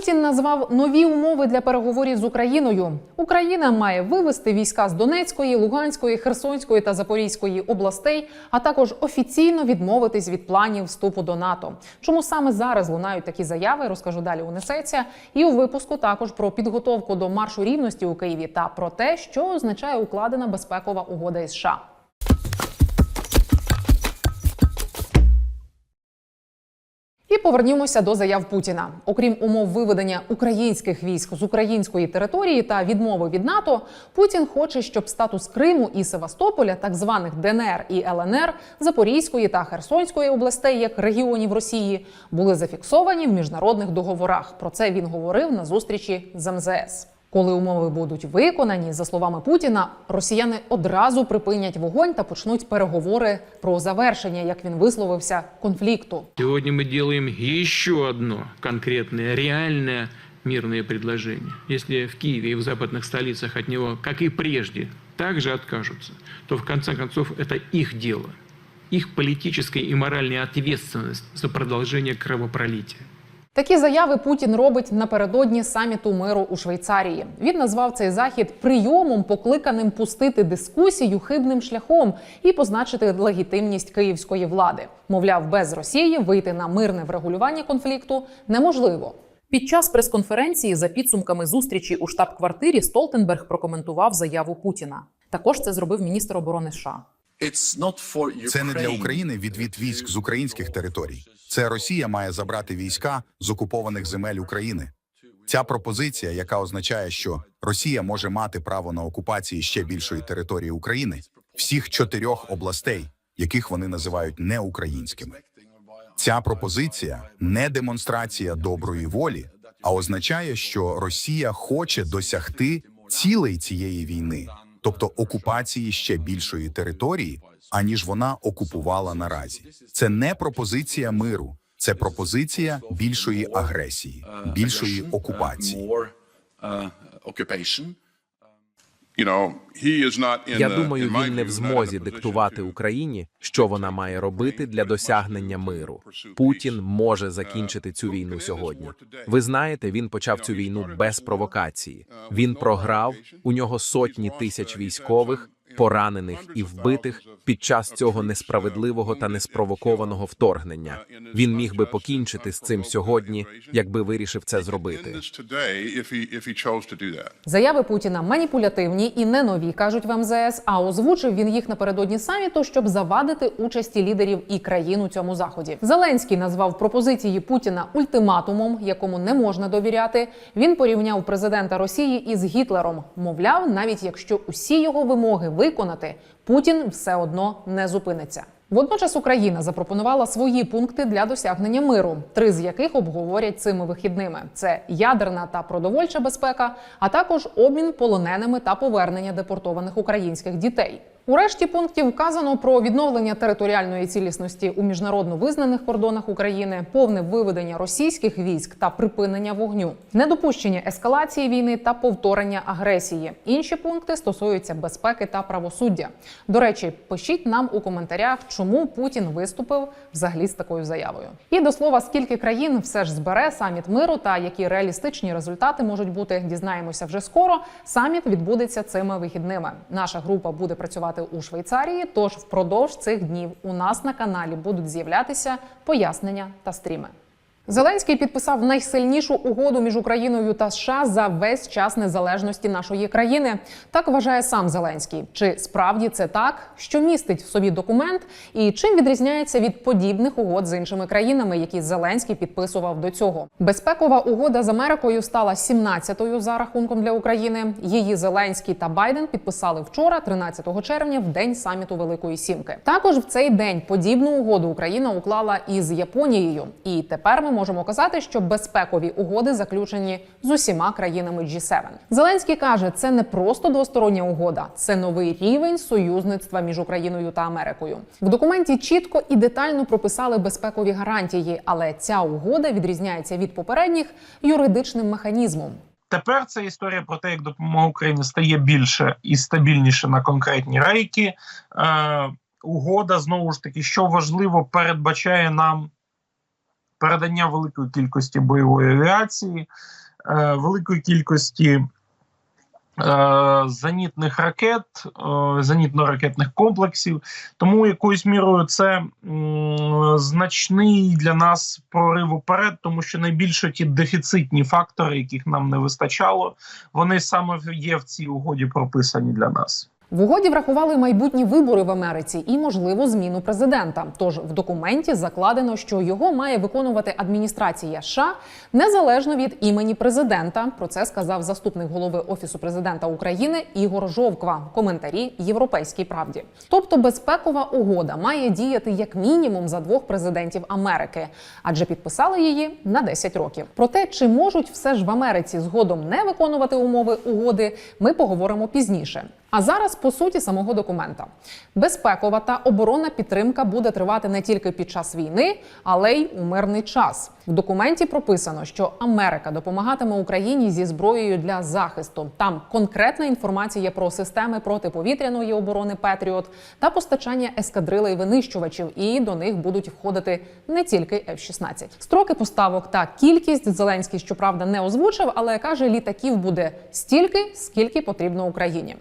Путін назвав нові умови для переговорів з Україною. Україна має вивести війська з Донецької, Луганської, Херсонської та Запорізької областей, а також офіційно відмовитись від планів вступу до НАТО. Чому саме зараз лунають такі заяви? Розкажу далі у несеться. І у випуску також про підготовку до маршу рівності у Києві та про те, що означає укладена безпекова угода із США. І повернімося до заяв Путіна. Окрім умов виведення українських військ з української території та відмови від НАТО, Путін хоче, щоб статус Криму і Севастополя, так званих ДНР і ЛНР, Запорізької та Херсонської областей, як регіонів Росії, були зафіксовані в міжнародних договорах. Про це він говорив на зустрічі з МЗС. Коли умови будуть виконані, за словами Путіна, росіяни одразу припинять вогонь та почнуть переговори про завершення, як він висловився, конфлікту. Сегодня мы делаем еще одно конкретное, реальное мирное предложение. Если в Киеве и в западных столицах от него, как и прежде, также откажутся, то в конце концов это их дело, их политическая и моральная ответственность за продолжение кровопролития. Такі заяви Путін робить напередодні саміту миру у Швейцарії. Він назвав цей захід прийомом, покликаним пустити дискусію хибним шляхом і позначити легітимність київської влади. Мовляв, без Росії вийти на мирне врегулювання конфлікту неможливо. Під час прес-конференції за підсумками зустрічі у штаб-квартирі Столтенберг прокоментував заяву Путіна. Також це зробив міністр оборони США. Це не для України відвід військ з українських територій. Це Росія має забрати війська з окупованих земель України. Ця пропозиція, яка означає, що Росія може мати право на окупації ще більшої території України, всіх чотирьох областей, яких вони називають неукраїнськими. Ця пропозиція не демонстрація доброї волі, а означає, що Росія хоче досягти цілей цієї війни, тобто окупації ще більшої території, аніж вона окупувала наразі. Це не пропозиція миру, це пропозиція більшої агресії, більшої окупації. Я думаю, він не в змозі диктувати Україні, що вона має робити для досягнення миру. Путін може закінчити цю війну сьогодні. Ви знаєте, він почав цю війну без провокації. Він програв у нього сотні тисяч військових, поранених і вбитих під час цього несправедливого та неспровокованого вторгнення. Він міг би покінчити з цим сьогодні, якби вирішив це зробити. Заяви Путіна маніпулятивні і не нові, кажуть в МЗС. А озвучив він їх напередодні саміту, щоб завадити участі лідерів і країн у цьому заході. Зеленський назвав пропозиції Путіна ультиматумом, якому не можна довіряти. Він порівняв президента Росії із Гітлером. Мовляв, навіть якщо усі його вимоги виконати, Путін все одно не зупиниться. Водночас Україна запропонувала свої пункти для досягнення миру, три з яких обговорять цими вихідними: це ядерна та продовольча безпека, а також обмін полоненими та повернення депортованих українських дітей. У решті пунктів вказано про відновлення територіальної цілісності у міжнародно визнаних кордонах України, повне виведення російських військ та припинення вогню, недопущення ескалації війни та повторення агресії. Інші пункти стосуються безпеки та правосуддя. До речі, пишіть нам у коментарях, чому Путін виступив взагалі з такою заявою. І до слова, скільки країн все ж збере саміт миру та які реалістичні результати можуть бути, дізнаємося вже скоро. Саміт відбудеться цими вихідними. Наша група буде працювати у Швейцарії. Тож впродовж цих днів у нас на каналі будуть з'являтися пояснення та стріми. Зеленський підписав найсильнішу угоду між Україною та США за весь час незалежності нашої країни. Так вважає сам Зеленський. Чи справді це так? Що містить в собі документ, і чим відрізняється від подібних угод з іншими країнами, які Зеленський підписував до цього? Безпекова угода з Америкою стала 17-ю за рахунком для України. Її Зеленський та Байден підписали вчора, 13 червня, в день саміту Великої Сімки. Також в цей день подібну угоду Україна уклала із Японією, і тепер ми можемо казати, що безпекові угоди заключені з усіма країнами G7. Зеленський каже, це не просто двостороння угода, це новий рівень союзництва між Україною та Америкою. В документі чітко і детально прописали безпекові гарантії, але ця угода відрізняється від попередніх юридичним механізмом. Тепер це історія про те, як допомога Україні стає більше і стабільніше на конкретні рейки. Е, угода знову ж таки, що важливо, передбачає нам передання великої кількості бойової авіації, е, великої кількості е, зенітних ракет, е, зенітно-ракетних комплексів. Тому якоюсь мірою це значний для нас прорив уперед, тому що найбільше ті дефіцитні фактори, яких нам не вистачало, вони саме є в цій угоді прописані для нас. В угоді врахували майбутні вибори в Америці і можливу зміну президента. Тож в документі закладено, що його має виконувати адміністрація США незалежно від імені президента. Про це сказав заступник голови офісу президента України Ігор Жовква в коментарі Європейській правді. Тобто, безпекова угода має діяти як мінімум за двох президентів Америки, адже підписали її на 10 років. Про те, чи можуть все ж в Америці згодом не виконувати умови угоди, ми поговоримо пізніше. А зараз по суті самого документа. Безпекова та оборонна підтримка буде тривати не тільки під час війни, але й у мирний час. В документі прописано, що Америка допомагатиме Україні зі зброєю для захисту. Там конкретна інформація про системи протиповітряної оборони Петріот та постачання ескадрилей винищувачів, і до них будуть входити не тільки F-16. Строки поставок та кількість Зеленський, щоправда, не озвучив, але каже, літаків буде стільки, скільки потрібно Україні.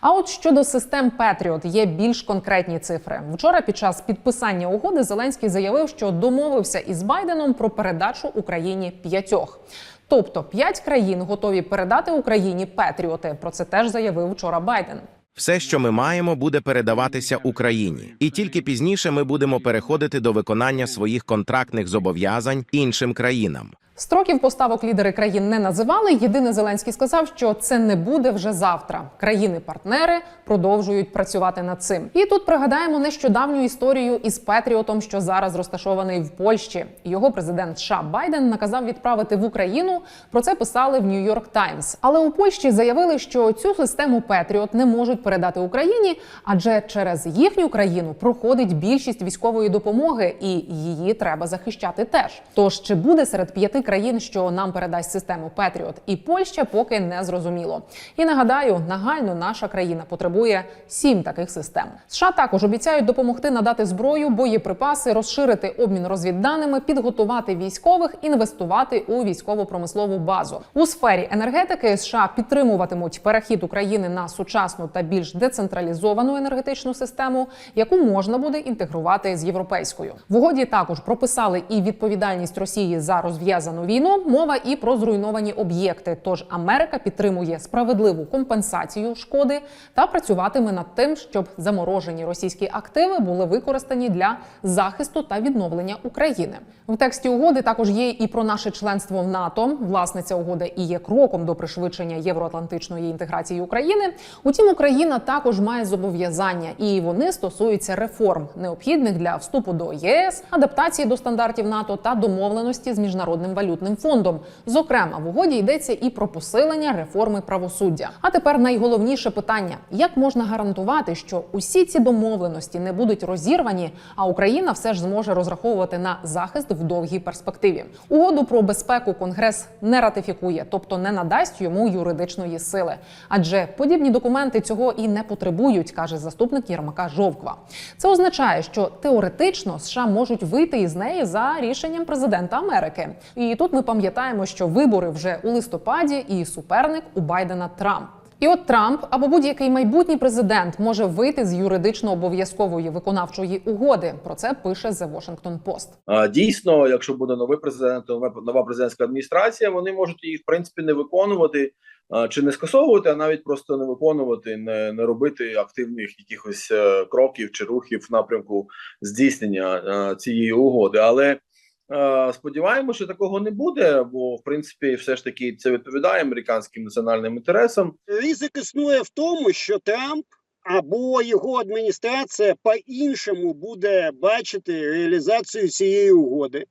А от щодо систем Петріот є більш конкретні цифри. Вчора під час підписання угоди Зеленський заявив, що домовився із Байденом про передачу Україні п'ятьох. Тобто п'ять країн готові передати Україні Петріоти. Про це теж заявив вчора Байден. Все, що ми маємо, буде передаватися Україні, і тільки пізніше ми будемо переходити до виконання своїх контрактних зобов'язань іншим країнам. Строків поставок лідери країн не називали. Єдине Зеленський сказав, що це не буде вже завтра. Країни-партнери продовжують працювати над цим. І тут пригадаємо нещодавню історію із Петріотом, що зараз розташований в Польщі. Його президент США Байден наказав відправити в Україну. Про це писали в Нью-Йорк Таймс. Але у Польщі заявили, що цю систему Петріот не можуть передати Україні, адже через їхню країну проходить більшість військової допомоги, і її треба захищати теж. Тож чи буде серед п'яти країн, що нам передасть систему Петріот, і Польща поки не зрозуміло. І нагадаю, нагально наша країна потребує сім таких систем. США також обіцяють допомогти надати зброю, боєприпаси, розширити обмін розвідданими, підготувати військових, інвестувати у військово-промислову базу у сфері енергетики. США підтримуватимуть перехід України на сучасну та більш децентралізовану енергетичну систему, яку можна буде інтегрувати з європейською. В угоді також прописали і відповідальність Росії за розв'язану війну. Мова і про зруйновані об'єкти. Тож Америка підтримує справедливу компенсацію шкоди та працюватиме над тим, щоб заморожені російські активи були використані для захисту та відновлення України. В тексті угоди також є і про наше членство в НАТО. Власне, ця угода і є кроком до пришвидшення євроатлантичної інтеграції України. Утім, Україна також має зобов'язання, і вони стосуються реформ, необхідних для вступу до ЄС, адаптації до стандартів НАТО та домовленості з міжнародним валютним фондом. Зокрема, в угоді йдеться і про посилення реформи правосуддя. А тепер найголовніше питання: як можна гарантувати, що усі ці домовленості не будуть розірвані, а Україна все ж зможе розраховувати на захист в довгій перспективі. Угоду про безпеку Конгрес не ратифікує, тобто не надасть йому юридичної сили, адже подібні документи цього і не потребують, каже заступник Єрмака Жовква. Це означає, що теоретично США можуть вийти із неї за рішенням президента Америки. І тут ми пам'ятаємо, що вибори вже у листопаді, і суперник у Байдена Трамп. І от Трамп або будь-який майбутній президент може вийти з юридично обов'язкової виконавчої угоди. Про це пише The Washington Post. Дійсно, якщо буде новий президент, нова президентська адміністрація, вони можуть її в принципі не виконувати чи не скасовувати, а навіть просто не виконувати, не, не робити активних якихось е, кроків чи рухів в напрямку здійснення е, цієї угоди. Але сподіваємося, що такого не буде, бо в принципі, все ж таки це відповідає американським національним інтересам. Ризик існує в тому, що Трамп або його адміністрація по-іншому буде бачити реалізацію цієї угоди,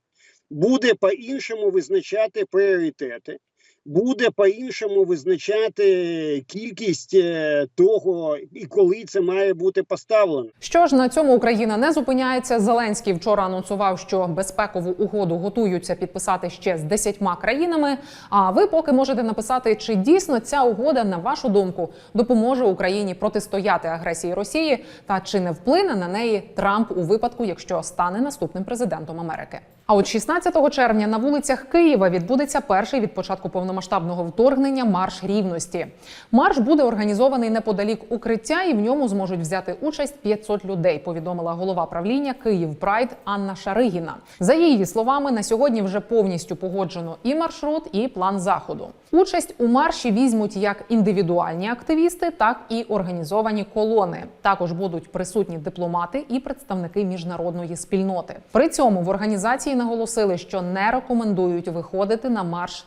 буде по-іншому визначати пріоритети, буде по-іншому визначати кількість е, того і коли це має бути поставлено. Що ж на цьому Україна не зупиняється. Зеленський вчора анонсував, що безпекову угоду готуються підписати ще з десятьма країнами. А ви поки можете написати, чи дійсно ця угода, на вашу думку, допоможе Україні протистояти агресії Росії, та чи не вплине на неї Трамп у випадку, якщо стане наступним президентом Америки. А от 16 червня на вулицях Києва відбудеться перший від початку повномасштабного вторгнення марш рівності. Марш буде організований неподалік укриття, і в ньому зможуть взяти участь 500 людей. Повідомила голова правління Київ Прайд Анна Шаригіна. За її словами, на сьогодні вже повністю погоджено і маршрут, і план заходу. Участь у марші візьмуть як індивідуальні активісти, так і організовані колони. Також будуть присутні дипломати і представники міжнародної спільноти. При цьому в організації наголосили, що не рекомендують виходити на марш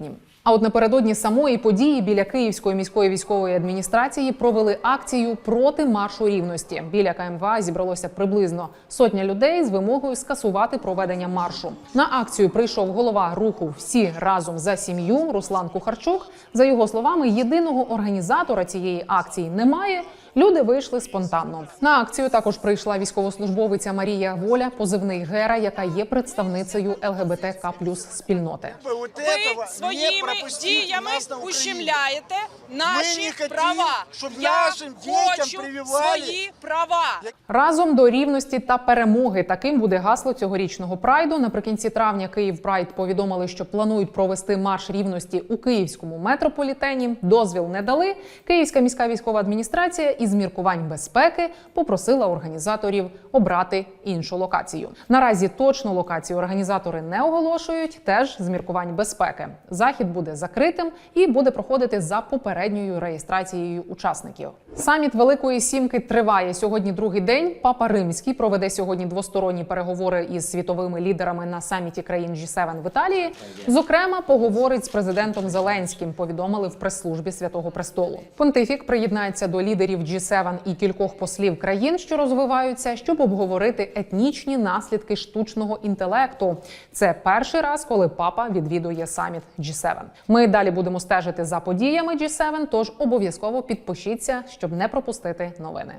неповнолітнім. А от напередодні самої події біля Київської міської військової адміністрації провели акцію проти маршу рівності. Біля КМВА зібралося приблизно сотня людей з вимогою скасувати проведення маршу. На акцію прийшов голова руху Всі разом за сім'ю Руслан Кухарчук. За його словами, єдиного організатора цієї акції немає. Люди вийшли спонтанно. На акцію також прийшла військовослужбовиця Марія Воля, позивний Гера, яка є представницею ЛГБТК плюс спільноти. Ви своїми діями ущемляєте наші права. щоб Я нашим дітям хочу свої права. Разом до рівності та перемоги. Таким буде гасло цьогорічного прайду. Наприкінці травня Київ Прайд повідомили, що планують провести марш рівності у київському метрополітені. Дозвіл не дали. Київська міська військова адміністрація із міркувань безпеки попросила організаторів обрати іншу локацію. Наразі точну локацію організатори не оголошують. Теж з міркувань безпеки. Захід буде закритим і буде проходити за попередньою реєстрацією учасників. Саміт Великої Сімки триває сьогодні. Другий день. Папа Римський проведе сьогодні двосторонні переговори із світовими лідерами на саміті країн G7 в Італії. Зокрема, поговорить з президентом Зеленським. Повідомили в прес-службі Святого Престолу. Понтифік приєднається до лідерів G7 і кількох послів країн, що розвиваються, щоб обговорити етнічні наслідки штучного інтелекту. Це перший раз, коли папа відвідує саміт G7. Ми далі будемо стежити за подіями G7, Тож обов'язково підпишіться, щоб не пропустити новини.